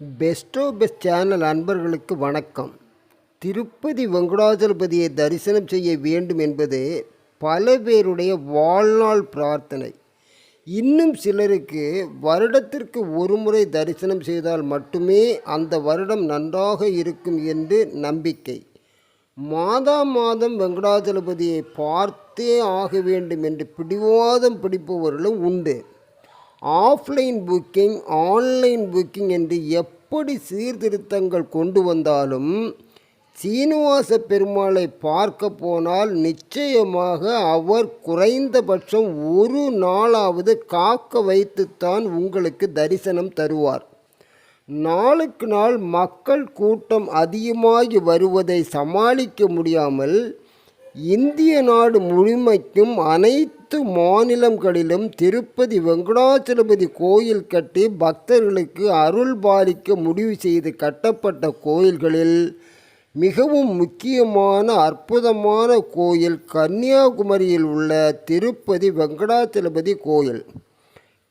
Bairstow best channel அன்பர்களுக்கு வணக்கம். திருப்பதி வெங்கடாஜலபதியை தரிசனம் செய்ய வேண்டும் என்பது பல பேருடைய வாழ்நாள் பிரார்த்தனை. இன்னும் சிலருக்கு வருடத்திற்கு ஒரு முறை தரிசனம் செய்தால் மட்டுமே அந்த வருடம் நன்றாக இருக்கும் என்று நம்பிக்கை. மாதா மாதம் வெங்கடாஜலபதியை பார்த்தே ஆக வேண்டும் என்று பிடிவாதம் பிடிப்பவர்களும் உண்டு. ஆஃப்லைன் புக்கிங் ஆன்லைன் புக்கிங் என்று எப்படி சீர்திருத்தங்கள் கொண்டு வந்தாலும் சீனிவாச பெருமாளை பார்க்க போனால் நிச்சயமாக அவர் குறைந்தபட்சம் ஒரு நாளாவது காக்க வைத்துத்தான் உங்களுக்கு தரிசனம் தருவார். நாளுக்கு நாள் மக்கள் கூட்டம் அதிகமாகி வருவதை சமாளிக்க முடியாமல் இந்திய நாடு முழுமைக்கும் அனைத்து மாநிலங்களிலும் திருப்பதி வெங்கடாச்சலபதி கோயில் கட்டி பக்தர்களுக்கு அருள் பாலிக்க முடிவு செய்து கட்டப்பட்ட கோயில்களில் மிகவும் முக்கியமான அற்புதமான கோயில் கன்னியாகுமரியில் உள்ள திருப்பதி வெங்கடாச்சலபதி கோயில்.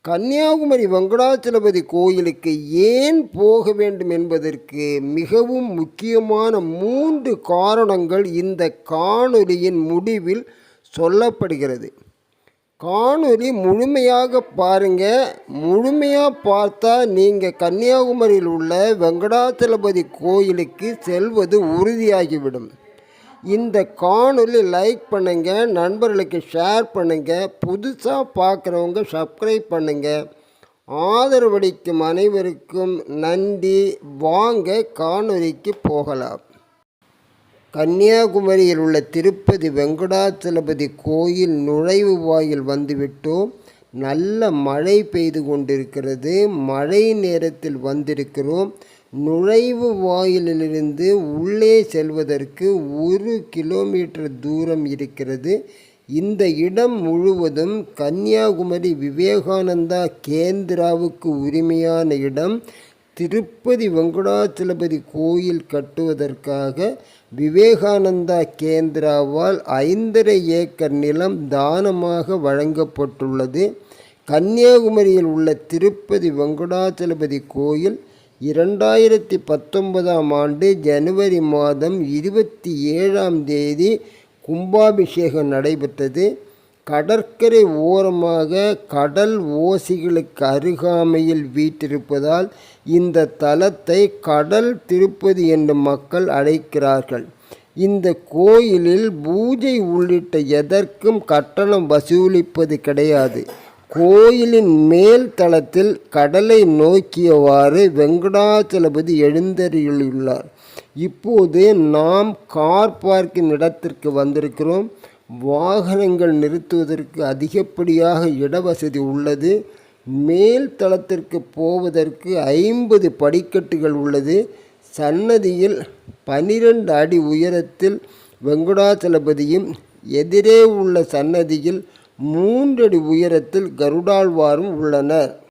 கன்னியாகுமரி வெங்கடாச்சலபதி கோயிலுக்கு ஏன் போக வேண்டும் என்பதற்கு மிகவும் முக்கியமான மூன்று காரணங்கள் இந்த காணொலியின் முடிவில் சொல்லப்படுகிறது. காணொலி முழுமையாக பாருங்க. முழுமையாக பார்த்தா நீங்கள் கன்னியாகுமரியில் உள்ள வெங்கடாச்சலபதி கோயிலுக்கு செல்வது உறுதியாகிவிடும். இந்த காணொலி லைக் பண்ணுங்க நண்பர்களுக்கு ஷேர் பண்ணுங்க புதுசாக பார்க்குறவங்க சப்ஸ்கிரைப் பண்ணுங்க. ஆதரவளிக்கும் அனைவருக்கும் நன்றி. வாங்க காணொலிக்கு போகலாம். கன்னியாகுமரியில் உள்ள திருப்பதி வெங்கடாச்சலபதி கோயில் நுழைவு வாயில் வந்துவிட்டோம். நல்ல மழை பெய்து கொண்டிருக்கிறது. மழை நேரத்தில் வந்திருக்கிறோம். நுழைவு வாயிலிலிருந்து உள்ளே செல்வதற்கு ஒரு கிலோமீட்டர் தூரம் இருக்கிறது. இந்த இடம் முழுவதும் கன்னியாகுமரி விவேகானந்தா கேந்திராவுக்கு உரிமையான இடம். திருப்பதி வெங்கடாச்சலபதி கோயில் கட்டுவதற்காக விவேகானந்தா கேந்திராவால் ஐந்தரை ஏக்கர் நிலம் தானமாக வழங்கப்பட்டுள்ளது. கன்னியாகுமரியில் உள்ள திருப்பதி வெங்கடாச்சலபதி கோயில் இரண்டாயிரத்தி பத்தொன்பதாம் ஆண்டு ஜனவரி மாதம் இருபத்தி ஏழாம் தேதி கும்பாபிஷேகம் நடைபெற்றது. கடற்கரை ஓரமாக கடல் ஓசிகளுக்கு அருகாமையில் வீற்றிருப்பதால் இந்த தலத்தை கடல் திருப்பதி என்று மக்கள் அழைக்கிறார்கள். இந்த கோயிலில் பூஜை உள்ளிட்ட எதற்கும் கட்டணம் வசூலிப்பது கிடையாது. கோயிலின் மேல் தளத்தில் கடலை நோக்கியவாறு வெங்கடாச்சலபதி எழுந்தருளியுள்ளார். இப்போது நாம் கார் பார்க்கிங் இடத்திற்கு வந்திருக்கிறோம். வாகனங்கள் நிறுத்துவதற்கு அதிகப்படியாக இடவசதி உள்ளது. மேல் தளத்திற்கு போவதற்கு ஐம்பது படிக்கட்டுகள் உள்ளது. சன்னதியில் பனிரெண்டு அடி உயரத்தில் வெங்கடாச்சலபதியும் எதிரே உள்ள சன்னதியில் மூன்றடி உயரத்தில் கருடாழ்வாரும் உள்ளனர்.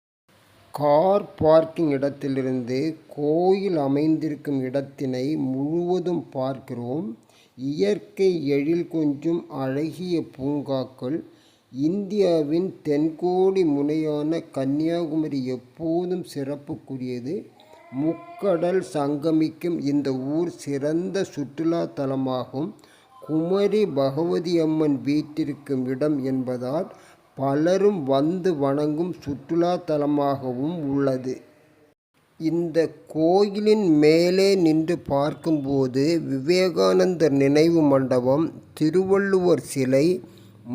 கார் பார்க்கிங் இடத்திலிருந்து கோயில் அமைந்திருக்கும் இடத்தினை முழுவதும் பார்க்கிறோம். இயற்கை எழில் கொஞ்சும் அழகிய பூங்காக்கள் இந்தியாவின் தென்கோடி முனையான கன்னியாகுமரி எப்போதும் சிறப்புக்குரியது. முக்கடல் சங்கமிக்கும் இந்த ஊர் சிறந்த சுற்றுலா தலமாகும் குமரி பகவதி அம்மன் வீற்றிருக்கும் இடம் என்பதால் பலரும் வந்து வணங்கும் சுற்றுலா தலமாகவும் உள்ளது. இந்த கோயிலின் மேலே நின்று பார்க்கும்போது விவேகானந்தர் நினைவு மண்டபம் திருவள்ளுவர் சிலை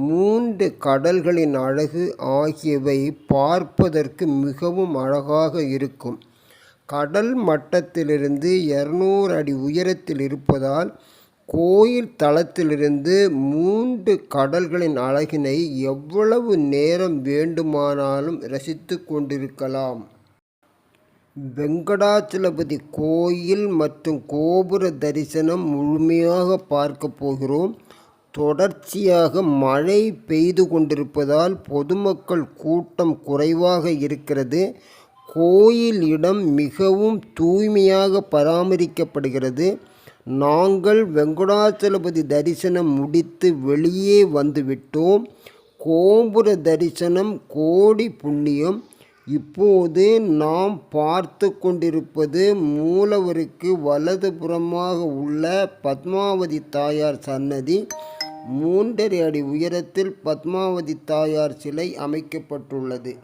மூன்று கடல்களின் அழகு ஆகியவை பார்ப்பதற்கு மிகவும் அழகாக இருக்கும். கடல் மட்டத்திலிருந்து இரநூறு அடி உயரத்தில் இருப்பதால் கோயில் தளத்திலிருந்து மூன்று கடல்களின் அழகினை எவ்வளவு நேரம் வேண்டுமானாலும் ரசித்து கொண்டிருக்கலாம். வெங்கடாச்சலபதி கோயில் மற்றும் கோபுர தரிசனம் முழுமையாக பார்க்க போகிறோம். தொடர்ச்சியாக மழை பெய்து கொண்டிருப்பதால் பொதுமக்கள் கூட்டம் குறைவாக இருக்கிறது. கோயில் இடம் மிகவும் தூய்மையாக பராமரிக்கப்படுகிறது. நாங்கள் வெங்கடாச்சலபதி தரிசனம் முடித்து வெளியே வந்துவிட்டோம். கோபுர தரிசனம் கோடி புண்ணியம். இப்போது நாம் பார்த்து கொண்டிருப்பது மூலவருக்கு வலதுபுறமாக உள்ள பத்மாவதி தாயார் சன்னதி. மூன்றரை அடி உயரத்தில் பத்மாவதி தாயார் சிலை அமைக்கப்பட்டுள்ளது.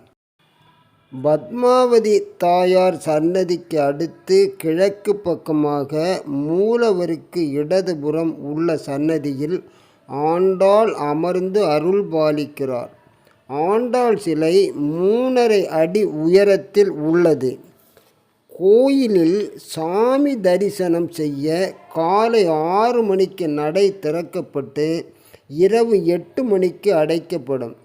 பத்மாவதி தாயார் சன்னதிக்கு அடுத்து கிழக்கு பக்கமாக மூலவருக்கு இடதுபுறம் உள்ள சன்னதியில் ஆண்டாள் அமர்ந்து அருள் பாலிக்கிறார். ஆண்டாள் சிலை மூணரை அடி உயரத்தில் உள்ளது. கோயிலில் சாமி தரிசனம் செய்ய காலை ஆறு மணிக்கு நடை திறக்கப்பட்டு இரவு எட்டு மணிக்கு அடைக்கப்படும்.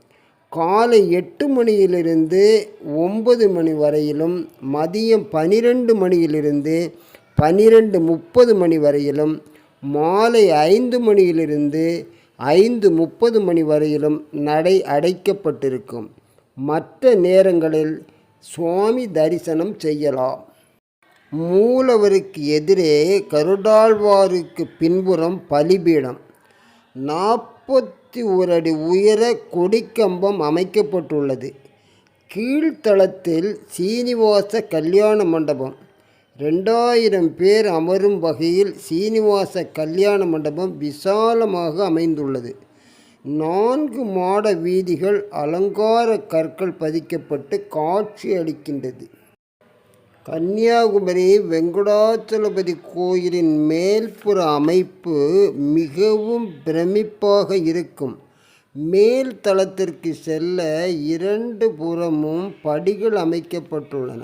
காலை எட்டு மணியிலிருந்து ஒன்பது மணி வரையிலும் மதியம் பனிரெண்டு மணியிலிருந்து பனிரெண்டு முப்பது மணி வரையிலும் மாலை ஐந்து மணியிலிருந்து ஐந்து முப்பது மணி வரையிலும் நடை அடைக்கப்பட்டிருக்கும். மற்ற நேரங்களில் சுவாமி தரிசனம் செய்யலாம். மூலவருக்கு எதிரே கருடாழ்வாருக்கு பின்புறம் பலிபீடம். நாற்பத்தி ஒரு அடி உயர கொடிக்கம்பம் அமைக்கப்பட்டுள்ளது. கீழ்த்தளத்தில் சீனிவாச கல்யாண மண்டபம். ரெண்டாயிரம் பேர் அமரும் வகையில் சீனிவாச கல்யாண மண்டபம் விசாலமாக அமைந்துள்ளது. நான்கு மாட வீதிகள் அலங்கார கற்கள் பதிக்கப்பட்டு காட்சி அளிக்கின்றது கன்னியாகுமரி வெங்கடாச்சலபதி கோயிலின் மேல்புற அமைப்பு மிகவும் பிரமிப்பாக இருக்கும். மேல் தளத்திற்கு செல்ல இரண்டு புறமும் படிகள் அமைக்கப்பட்டுள்ளன.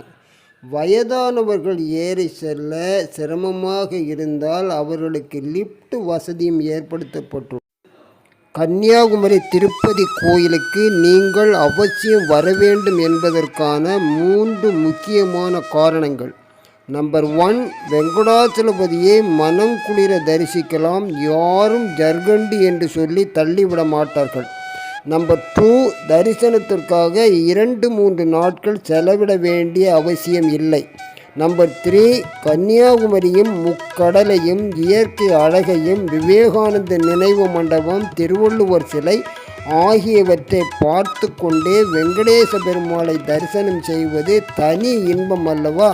வயதானவர்கள் ஏறி செல்ல சிரமமாக இருந்தால் அவர்களுக்கு லிஃப்ட் வசதியும் ஏற்படுத்தப்பட்டுள்ளது. கன்னியாகுமரி திருப்பதி கோயிலுக்கு நீங்கள் அவசியம் வர வேண்டும் என்பதற்கான மூன்று முக்கியமான காரணங்கள். நம்பர் ஒன் வெங்கடாச்சலபதியை மனம் குளிர தரிசிக்கலாம். யாரும் ஜர்கண்டி என்று சொல்லி தள்ளிவிட மாட்டார்கள். நம்பர் டூ தரிசனத்திற்காக இரண்டு மூன்று நாட்கள் செலவிட வேண்டிய அவசியம் இல்லை. நம்பர் த்ரீ கன்னியாகுமரியும் முக்கடலையும் இயற்கை அழகையும் விவேகானந்த நினைவு மண்டபம் திருவள்ளுவர் சிலை ஆகியவற்றை பார்த்து கொண்டே வெங்கடேச பெருமாளை தரிசனம் செய்வது தனி இன்பம் அல்லவா?